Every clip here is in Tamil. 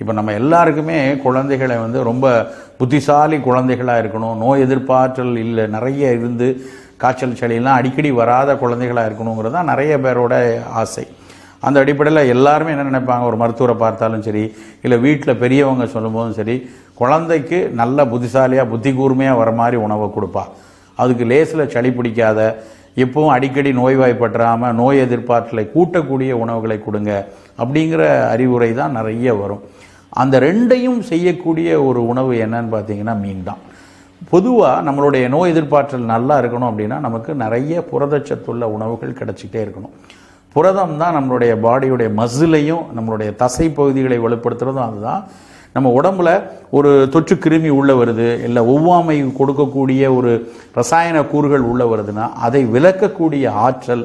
இப்போ நம்ம எல்லாருக்குமே குழந்தைகளை வந்து ரொம்ப புத்திசாலி குழந்தைகளாக இருக்கணும். நோய் எதிர்ப்பாற்றல் இல்லை நிறைய இருந்து காய்ச்சல் சளியெல்லாம் அடிக்கடி வராத குழந்தைகளாக இருக்கணுங்கிறது தான் நிறைய பேரோட ஆசை. அந்த அடிப்படையில் எல்லாருமே என்ன நினைப்பாங்க? ஒரு மருத்துவரை பார்த்தாலும் சரி இல்லை வீட்டில் பெரியவங்க சொல்லும்போதும் சரி குழந்தைக்கு நல்ல புத்திசாலியாக புத்தி கூர்மையாக வர மாதிரி உணவை கொடுப்பா. அதுக்கு லேசில் சளி பிடிக்காத எப்பவும் அடிக்கடி நோய்வாய்ப்பற்றாமல் நோய் எதிர்ப்பாற்றலை கூட்டக்கூடிய உணவுகளை கொடுங்க அப்படிங்கிற அறிவுரை தான் நிறைய வரும். அந்த ரெண்டையும் செய்யக்கூடிய ஒரு உணவு என்னன்னு பார்த்தீங்கன்னா மீன் தான் பொதுவாக நம்மளுடைய நோய் எதிர்ப்பாற்றல் நல்லா இருக்கணும் அப்படின்னா நமக்கு நிறைய புரதச்சத்துள்ள உணவுகள் கிடச்சிக்கிட்டே இருக்கணும். புரதம் தான் நம்மளுடைய பாடியுடைய மசிலையும் நம்மளுடைய தசை பகுதிகளை வலுப்படுத்துறதும் அதுதான். நம்ம உடம்புல ஒரு தொற்று கிருமி உள்ளே வருது இல்லை ஒவ்வாமை கொடுக்கக்கூடிய ஒரு ரசாயன கூறுகள் உள்ளே வருதுன்னா அதை விளக்கக்கூடிய ஆற்றல்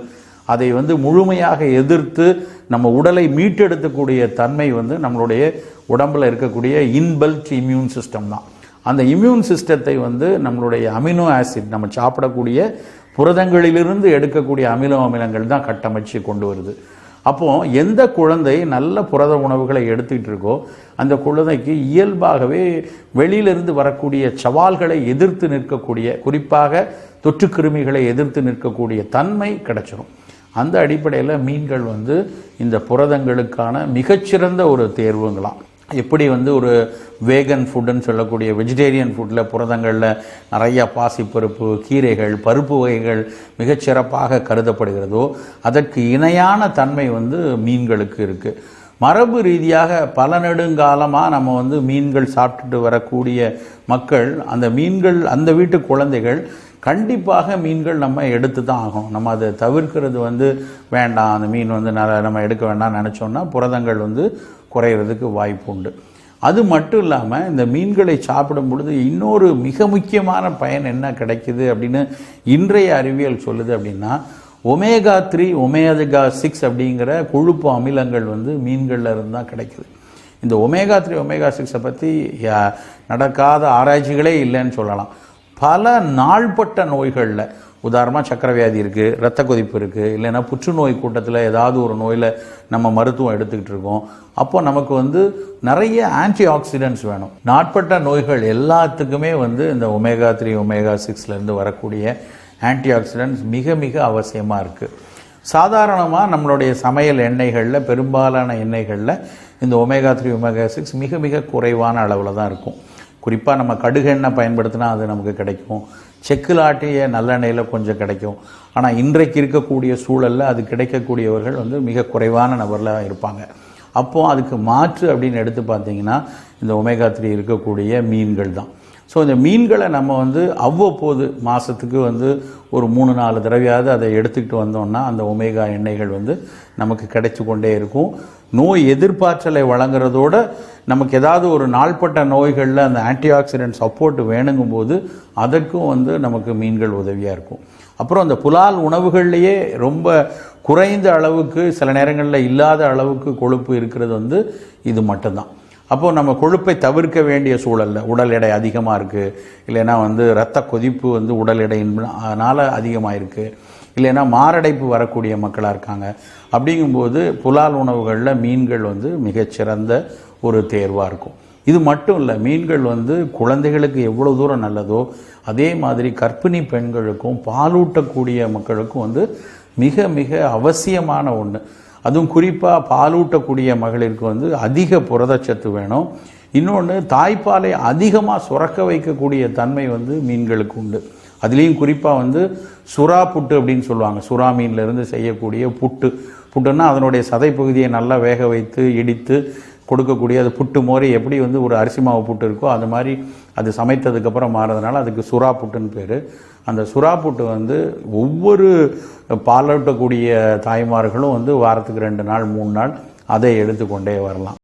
அதை வந்து முழுமையாக எதிர்த்து நம்ம உடலை மீட்டெடுக்கக்கூடிய தன்மை வந்து நம்மளுடைய உடம்புல இருக்கக்கூடிய இன்பல்ட் இம்யூன் சிஸ்டம் தான். அந்த இம்யூன் சிஸ்டத்தை வந்து நம்மளுடைய அமினோ ஆசிட் நம்ம சாப்பிடக்கூடிய புரதங்களிலிருந்து எடுக்கக்கூடிய அமினோ அமிலங்கள் தான் கட்டமைச்சு கொண்டு வருது. அப்போது எந்த குழந்தை நல்ல புரத உணவுகளை எடுத்துக்கிட்டு இருக்கோ அந்த குழந்தைக்கு இயல்பாகவே வெளியிலிருந்து வரக்கூடிய சவால்களை எதிர்த்து நிற்கக்கூடிய குறிப்பாக தொற்று கிருமிகளை எதிர்த்து நிற்கக்கூடிய தன்மை கிடைச்சிரும். அந்த அடிப்படையில் மீன்கள் வந்து இந்த புரதங்களுக்கான மிகச்சிறந்த ஒரு தேர்வுங்களாம். எப்படி வந்து ஒரு வேகன் ஃபுட்டுன்னு சொல்லக்கூடிய வெஜிடேரியன் ஃபுட்டில் புரதங்களில் நிறையா பாசிப்பருப்பு கீரைகள் பருப்பு வகைகள் மிகச்சிறப்பாக கருதப்படுகிறதோ அதற்கு இணையான தன்மை வந்து மீன்களுக்கு இருக்குது மரபு ரீதியாக பல நெடுங்காலமாக நம்ம வந்து மீன்கள் சாப்பிட்டுட்டு வரக்கூடிய மக்கள் அந்த மீன்கள் அந்த வீட்டு குழந்தைகள் கண்டிப்பாக மீன்கள் நம்ம எடுத்து தான் ஆகணும். நம்ம அதை தவிர்க்கிறது வந்து வேண்டாம். அந்த மீன் வந்து நல்லா நம்ம எடுக்க வேண்டாம்னு நினச்சோன்னா புரதங்கள் வந்து குறையிறதுக்கு வாய்ப்பு உண்டு. அது மட்டும் இல்லாமல் இந்த மீன்களை சாப்பிடும் பொழுது இன்னொரு மிக முக்கியமான பயன் என்ன கிடைக்கிது அப்படின்னு இன்றைய அறிவியல் சொல்லுது அப்படின்னா ஒமேகா த்ரீ ஒமேகா சிக்ஸ் அப்படிங்கிற கொழுப்பு அமிலங்கள் வந்து மீன்கள்ல இருந்து தான் கிடைக்குது. இந்த ஒமேகா த்ரீ ஒமேகா சிக்ஸை பற்றி நடக்காத ஆராய்ச்சிகளே இல்லைன்னு சொல்லலாம். பல நாள்பட்ட நோய்களில். உதாரணமாக சக்கரவியாதி இருக்குது இரத்த கொதிப்பு இருக்குது இல்லைன்னா புற்றுநோய் கூட்டத்தில் ஏதாவது ஒரு நோயில் நம்ம மருத்துவம் எடுத்துக்கிட்டு இருக்கோம். அப்போ நமக்கு வந்து நிறைய ஆன்டி ஆக்சிடென்ட்ஸ் வேணும். நாட்பட்ட நோய்கள் எல்லாத்துக்குமே வந்து இந்த ஒமேகா த்ரீ ஒமேகா சிக்ஸ்லேருந்து வரக்கூடிய ஆன்டி ஆக்சிடென்ட்ஸ் மிக மிக அவசியமாக இருக்குது சாதாரணமாக நம்மளுடைய சமையல் எண்ணெய்களில் பெரும்பாலான எண்ணெய்களில் இந்த ஒமேகா த்ரீ ஒமேகா சிக்ஸ் மிக மிக குறைவான அளவில் தான் இருக்கும். குறிப்பாக நம்ம கடுகு எண்ணெய் பயன்படுத்தினா அது நமக்கு கிடைக்கும். செக்குலாட்டிய நல்லெண்ணெயில் கொஞ்சம் கிடைக்கும். ஆனால் இன்றைக்கு இருக்கக்கூடிய சூழலில் அது கிடைக்கக்கூடியவர்கள் வந்து மிக குறைவான நபரில் இருப்பாங்க. அப்போது அதுக்கு மாற்று அப்படின்னு எடுத்து பார்த்தீங்கன்னா இந்த ஒமேகா த்ரீ இருக்கக்கூடிய மீன்கள் தான். ஸோ இந்த மீன்களை நம்ம வந்து அவ்வப்போது மாதத்துக்கு வந்து ஒரு மூணு நாலு தடவையாவது அதை எடுத்துக்கிட்டு வந்தோம்னா அந்த ஒமேகா எண்ணெய்கள் வந்து நமக்கு கிடைச்சி கொண்டே இருக்கும். நோய் எதிர்ப்பாற்றலை வழங்குறதோட நமக்கு ஏதாவது ஒரு நாள்பட்ட நோய்களில் அந்த ஆன்டிஆக்சிடென்ட் சப்போர்ட் வேணுங்கும்போது அதற்கும் வந்து நமக்கு மீன்கள் உதவியாக இருக்கும். அப்புறம் அந்த புலால் உணவுகள்லேயே ரொம்ப குறைந்த அளவுக்கு சில நேரங்களில் இல்லாத அளவுக்கு கொழுப்பு இருக்கிறது வந்து இது மட்டும்தான். அப்போது நம்ம கொழுப்பை தவிர்க்க வேண்டிய சூழல்ல உடல் எடை அதிகமாக இருக்குது இல்லைன்னா வந்து இரத்த கொதிப்பு வந்து உடல் எடையினால அதிகமாக இருக்குது இல்லைன்னா மாரடைப்பு வரக்கூடிய மக்களாக இருக்காங்க. அப்படிங்கும்போது புலால் உணவுகளில் மீன்கள் வந்து மிகச்சிறந்த ஒரு தேர்வாக இருக்கும். இது மட்டும் இல்லை மீன்கள் வந்து குழந்தைகளுக்கு எவ்வளோ தூரம் நல்லதோ அதே மாதிரி கர்ப்பிணி பெண்களுக்கும் பாலூட்டக்கூடிய மக்களுக்கும் வந்து மிக மிக அவசியமான ஒன்று அதுவும் குறிப்பாக பாலூட்டக்கூடிய மகளிருக்கு வந்து அதிக புரதச்சத்து வேணும். இன்னொன்று தாய்ப்பாலை அதிகமாக சுரக்க வைக்கக்கூடிய தன்மை வந்து மீன்களுக்கு உண்டு. அதுலேயும் குறிப்பாக வந்து சுறா புட்டு அப்படின்னு சொல்லுவாங்க. சுறா மீன்லேருந்து செய்யக்கூடிய புட்டு. புட்டுன்னா அதனுடைய சதை பகுதியை நல்லா வேக வைத்து இடித்து கொடுக்கக்கூடிய அது புட்டு மோரி எப்படி வந்து ஒரு அரிசி மாவு புட்டு இருக்கோ அது மாதிரி அது சமைத்ததுக்கப்புறம் மாறதுனால அதுக்கு சுறா புட்டுன்னு பேர். அந்த சுறா புட்டு வந்து ஒவ்வொரு பாலூட்டக்கூடிய தாய்மார்களும் வந்து வாரத்துக்கு ரெண்டு நாள் மூணு நாள் அதை எடுத்துக்கொண்டே வரலாம்.